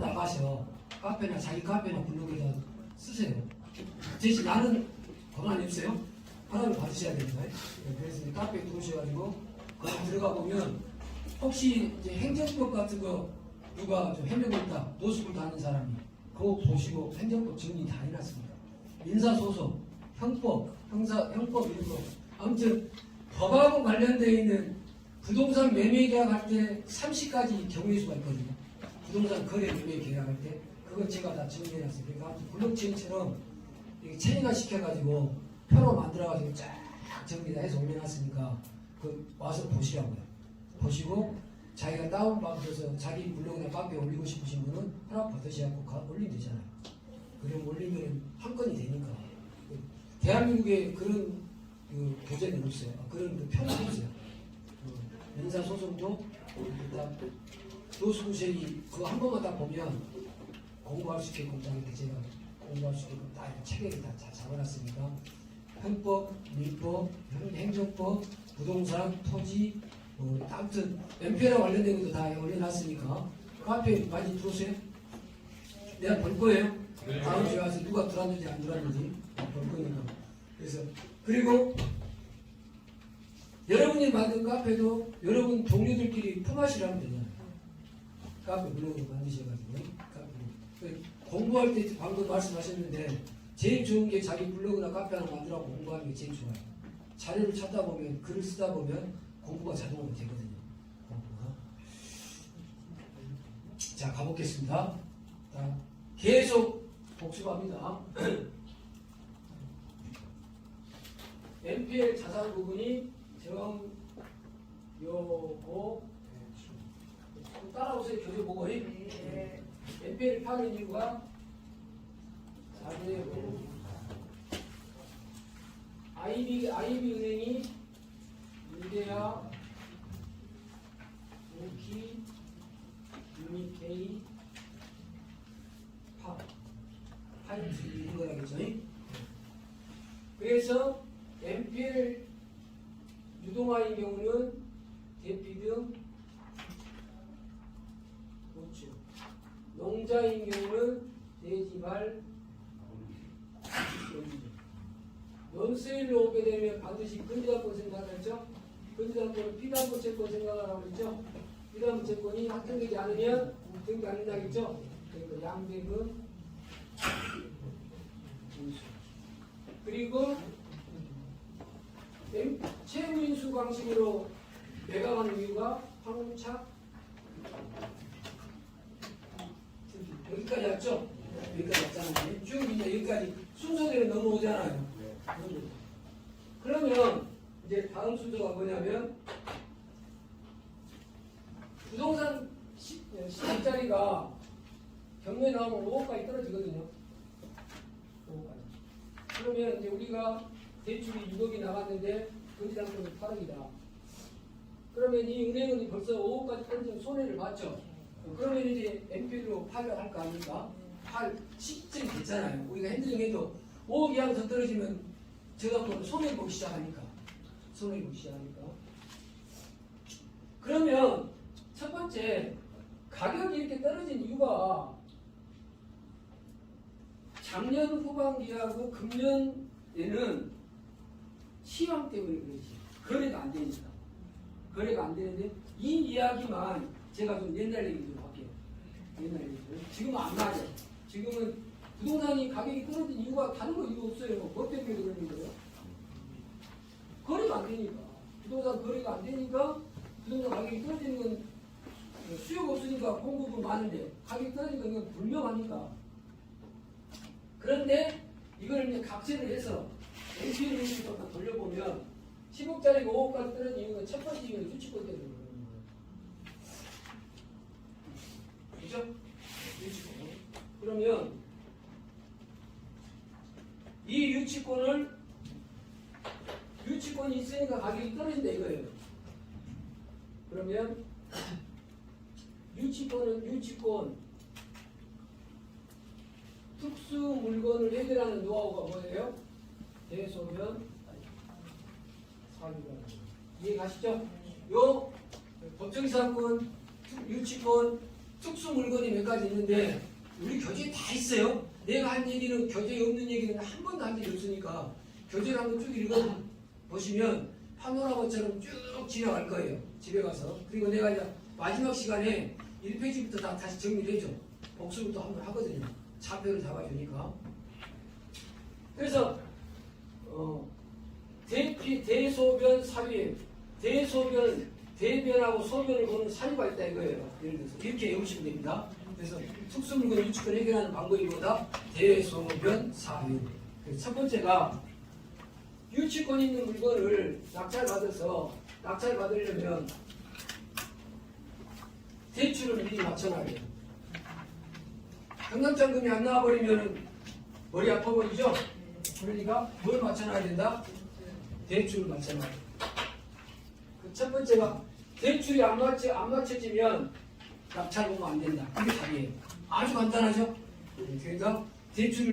나가서 카페나 자기 카페나 블로그에다 쓰세요. 대신 나는 권한이 없어요. 허락을 받으셔야 됩니다. 네, 그래서 카페에 들어오셔가지고 거기 들어가 보면 혹시 이제 행정법 같은 거 누가 좀 해명했다 노숙을 다는 사람이 그거 보시고 행정법 정리 다 해놨습니다. 민사소송, 형법, 형사, 형법 이런 거 아무튼 법하고 관련되어 있는 부동산 매매 계약 할 때 30가지 경우의 수가 있거든요. 부동산 거래 매매 계약할 때 그건 제가 다 정리해놨어요. 그러니까 블록체인처럼 체인화 시켜가지고 표로 만들어가지고 쫙 정리 다 해서 올려놨으니까 그 와서 보시라고요. 보시고 자기가 다운받아서 자기 블로그나 카페에 올리고 싶으신 분은 허락 받으셔갖고 가- 올리면 되잖아요. 그럼 올리면 한 건이 되니까. 대한민국에 그런 그 교재는 없어요. 아, 그런 그 편은 없어요. 그 민사 소송도 일단 노수구색이 그거 한 번만 딱 보면 공부할 수 있게끔 딱 이렇게 제가 공부할 수 있게끔 딱 이렇게 체계를 다, 다 잡아놨으니까 형법, 민법, 행- 행정법, 부동산, 토지, 뭐 아무튼 MP랑 관련된 것도 다 올려놨으니까 그 앞에 많이 들어오세요. 내가 볼 거예요. 네. 다음 주에 와서 누가 들어왔는지 안 들어왔는지 볼 거니까. 그래서 그리고 여러분이 만든 카페도 여러분 동료들끼리 품앗이라면 되잖아요. 카페 블로그 만드셔가지고 카페. 그 공부할 때 방금 말씀하셨는데 제일 좋은 게 자기 블로그나 카페 하나 만들라고 공부하는 게 제일 좋아요. 자료를 찾다 보면 글을 쓰다 보면 공부가 자동으로 되거든요. 공부가. 자 가보겠습니다. 자, 계속 복습합니다. NPL 자산 부분이 정, 요고. 따라오세요. 교재 보고. 네. NPL 파는 이유가 4분의 5. IB, IB 은행이 유대야, 오키, 유니케이, 파. 파이트 이런 거라겠죠. 그래서 NPL 유동화의 경우는 대피 등 고추 농자인 경우는 연주 연수일로 오게 되면 반드시 근저당권 생각하죠? 근저당권은 피담보 채권 생각하라고 그랬죠? 피담보 채권이 확정되지 않으면 등기 안 된다겠죠? 그러니까 양대금 그리고 채무인수 방식으로 매각하는 이유가 황차 여기까지 왔죠? 여기까지 왔잖아요. 쭉 이제 여기까지 순서대로 넘어오잖아요. 그러면 이제 다음 순서가 뭐냐면 부동산 10짜리가 경매 나오면 5억까지 떨어지거든요. 5억까지. 그러면 이제 우리가 대출이 6억이 나갔는데 금지당권이 8억이다. 그러면 이 은행은 벌써 5억까지 떨어지면 손해를 봤죠. 그러면 이제 NPL로 파를 할거 아닙니까? 팔 시점이 됐잖아요. 우리가 핸들링 해도 5억 이하로 더 떨어지면 저당권을 손해 보기 시작하니까 손해 보기 시작하니까. 그러면 첫 번째 가격이 이렇게 떨어진 이유가 작년 후반기하고 금년에는 시황 때문에 그렇지. 거래가 안 되니까. 거래가 안 되는데 이 이야기만 제가 좀 옛날 얘기 좀 할게요. 옛날 얘기 좀. 지금은 안 맞아요. 지금은 부동산이 가격이 떨어진 이유가 다른 거 이유 없어요. 뭐 때문에 그러는 거예요? 거래가 안 되니까. 부동산 거래가 안 되니까 부동산 가격이 떨어지는 건 수요가 없으니까 공급은 많은데 가격이 떨어지는 건 불명하니까. 그런데 이걸 이제 각색을 해서 NP를 조금 돌려보면 10억짜리가 5억까지 떨어진 이유는 첫 번째 이유는 유치권 때문에 그러는 거예요. 그죠? 유치권. 그러면 이 유치권을 유치권이 있으니까 가격이 떨어진다 이거예요. 그러면 유치권은 유치권 특수 물건을 해결하는 노하우가 뭐예요? 대소변 사유가 이해 가시죠? 요 법정사건, 유치권, 특수 물건이 몇 가지 있는데 우리 교재에 다 있어요. 내가 한 얘기는 교재에 없는 얘기는 한 번도 한 적이 없으니까 교재를 한번 쭉 읽어 보시면 파노라마처럼 쭉 지나갈 거예요. 집에 가서. 그리고 내가 이제 마지막 시간에 1페이지부터 다 다시 정리를 해줘. 복수부터 한번 하거든요. 차표를 잡아주니까. 그래서 어, 대피, 대소변 사비, 대소변, 대변하고 소변을 보는 사유가 있다 이거예요. 예를 들어서 이렇게 외우시면 됩니다. 그래서 특수물건 유축을 해결하는 방법이 뭐다? 대소변 사유. 첫 번째가 유치권 있는 물건을 낙찰받아서 낙찰받으려면 대출을 미리 맞춰놔야 돼요. 경납장금이 안 나와버리면 머리 아파버리죠? 그러니까 뭘 맞춰놔야 된다? 대출을 맞춰놔야 돼. 그 첫 번째가 대출이 안 맞춰 안 맞춰지면 낙찰 보면 안 된다. 그게 답이에요. 아주 간단하죠? 그러니까 대출을